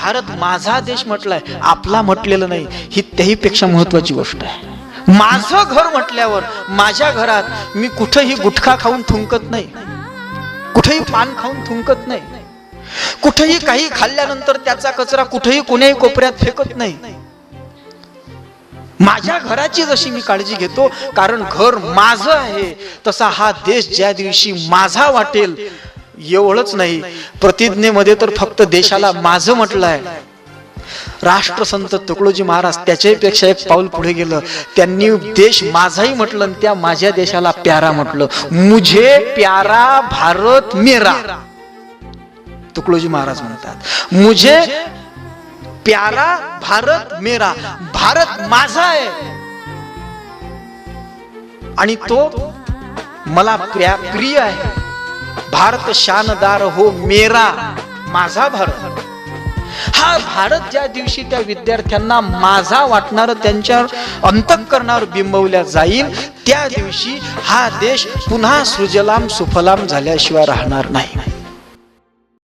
भारत माझा देश म्हटलाय आपला म्हटलेलं नाही. ही त्याही पेक्षा महत्वाची गोष्ट आहे. माझं घर म्हटल्यावर माझ्या घरात मी कुठेही गुटखा खाऊन थुंकत नाही. कुठेही पान खाऊन थुंकत नाही. कुठेही काही खाल्ल्यानंतर त्याचा कचरा कुठेही कोण्याही कोपऱ्यात फेकत नाही. माझ्या घराची जशी मी काळजी घेतो कारण घर माझं आहे तसा हा देश ज्या दिवशी माझा वाटेल एवढंच नाही. प्रतिज्ञेमध्ये तर फक्त देशाला माझं म्हटलंय. राष्ट्रसंत तुकडोजी महाराज त्याच्यापेक्षा एक पाऊल पुढे गेलं. त्यांनी देश माझाही म्हटलं आणि त्या माझ्या देशाला प्यारा म्हटलं. मुझे प्यारा भारत मेरा. तुकडोजी महाराज म्हणतात. मुझे प्यारा भारत मेरा. भारत माझा आहे. आणि तो मला प्रिय आहे. भारत शानदार हो मेरा माझा भारत. हा भारत ज्या दिवशी त्या विद्यार्थ्यांना माझा वाटणार त्यांच्या अंतकरणावर बिंबवल्या जाईल त्या दिवशी हा देश पुन्हा सुजलाम सुफलाम झाल्याशिवाय राहणार नाही.